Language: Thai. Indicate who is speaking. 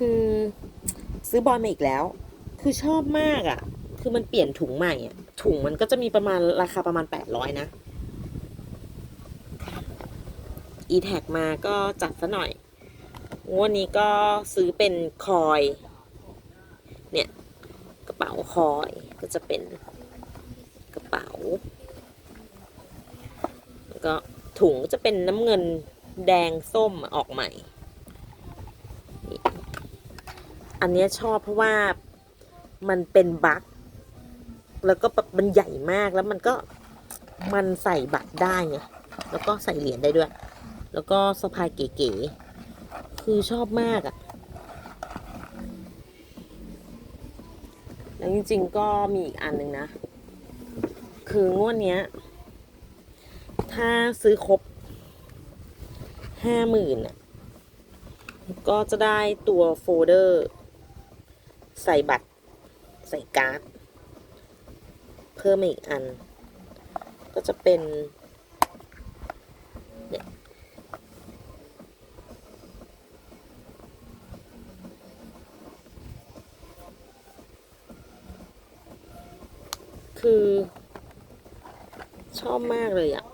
Speaker 1: คือ ซื้อบอลมาอีกแล้ว คือชอบมากอะ่ะ คือมันเปลี่ยนถุงใหม่อะ่ะ ถุงมันก็จะมีประมาณราคาประมาณแปดร้อยนะ e t a g มาก็จัดซะหน่อยงวดนี้ก็ซื้อเป็นคอย เนี่ย กระเป๋าคอยก็จะเป็นกระเป๋า แล้วก็ถุงก็จะเป็นน้ำเงินแดงส้มออกใหม่ อันนี้ชอบเพราะว่ามันเป็นบั๊กแล้วก็บบมันใหญ่มากแล้วมันก็มันใส่บัตรได้ไงแล้วก็ใส่เหรียญได้ด้วย แล้วก็สะพายเก๋ๆคือชอบมากอะ่ะแล้วจริงๆก็มีอีกอันหนึ่งนะ คืองวดเนี้ย ถ้าซื้อครบห้าหมื่นอะก็จะได้ตัวโฟลเดอร์ ใส่บัตร ใส่การ์ด เพิ่มมาอีกอัน ก็จะเป็นเนี่ยคือ ชอบมากเลยอะ่ะ